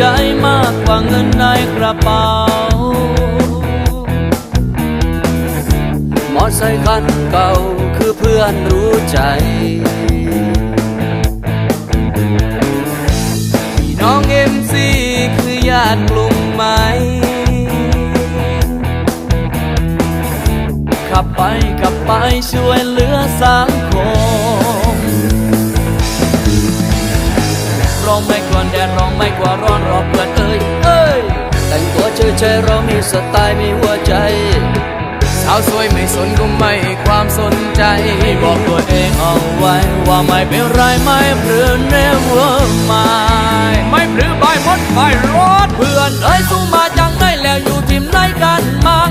จมากกว่าเงินในกระเป๋า มอไซค์คันเก่าคือเพื่อนรู้ใจพี่น้องเอ็มซีคือญาติกลุ่มไหม ขับไปขับไปช่วยเหลือสังคม องไม่กลัวแดดร้องไม่กลัวร้อนรอเพื่อนเอ้ยเอ้ยแต่งตัวเฉยๆเรามีสไตล์มีหัวใจ สาวสวยไม่สนก็ไม่ความสนใจให้บอกตัวเองเอาไว้ ว่าไม่เป็นไรไม่เพื่อน never mind ไม่ปรือใบมดใบรถเพื่อนเอ้ยสู้มาจังได้แล้วอยู่ทีมไหนกันมัง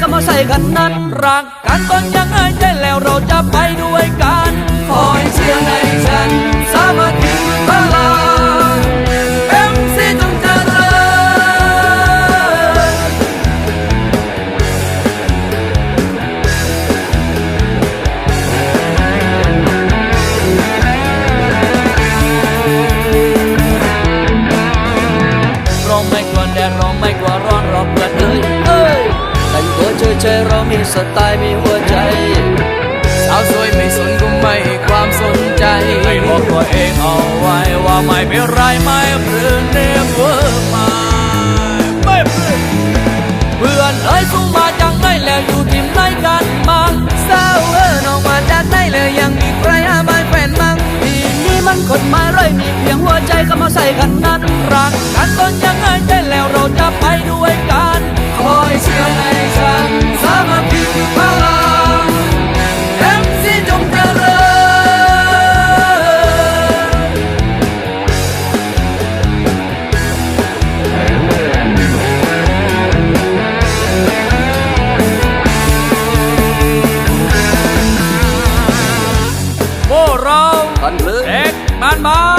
ก็มาใส่กันนั้นรักกันตอนยังไงได้แล้วเราจะไปด้วยกัน คอยเชื่อในฉัน ตัวเฉยๆเรามีสไตล์มีหัวใจ สาวสวยไม่สนก็ไม่ให้ความสนใจให้บอกตัวเองเอาไว้ว่าไม่เป็นไรไม่เพื่อน never mind ไม่เพื่อนเพื่อนเอ้ยสู้มาจังได้แล้วอยู่ทีมไหนกันมังสาวเออน้องมาจากไหนเลยยังมีใครอามาแฟนมั่งทีนี้มันคนไม่ไรมีเพียงหัวใจก็มาใส่กันนั้นรักกันตอนยังไงได้แล้วเราจะไปด้ ก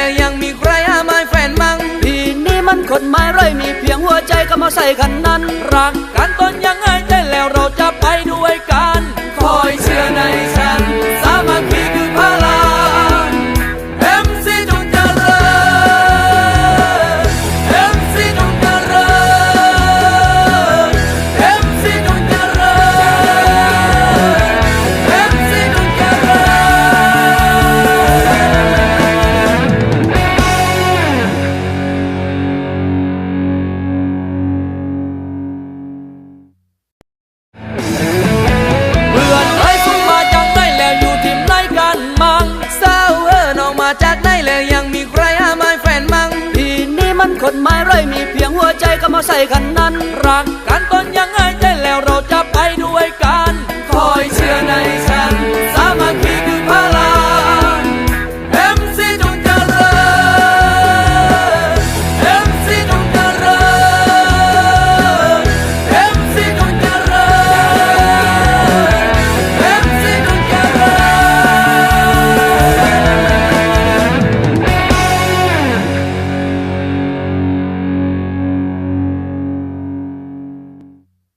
แต่ยังมีใครอามาแฟนมั่งพี่นี่มันคนไม่ไรมีเพียงหัวใจก็มาใส่กันนั้น รักกันตอนยังไงได้แล้วเราจับ คนไม่ไรมีเพียงหัวใจก็มาใส่กันนั้น รักกันตอนยังไง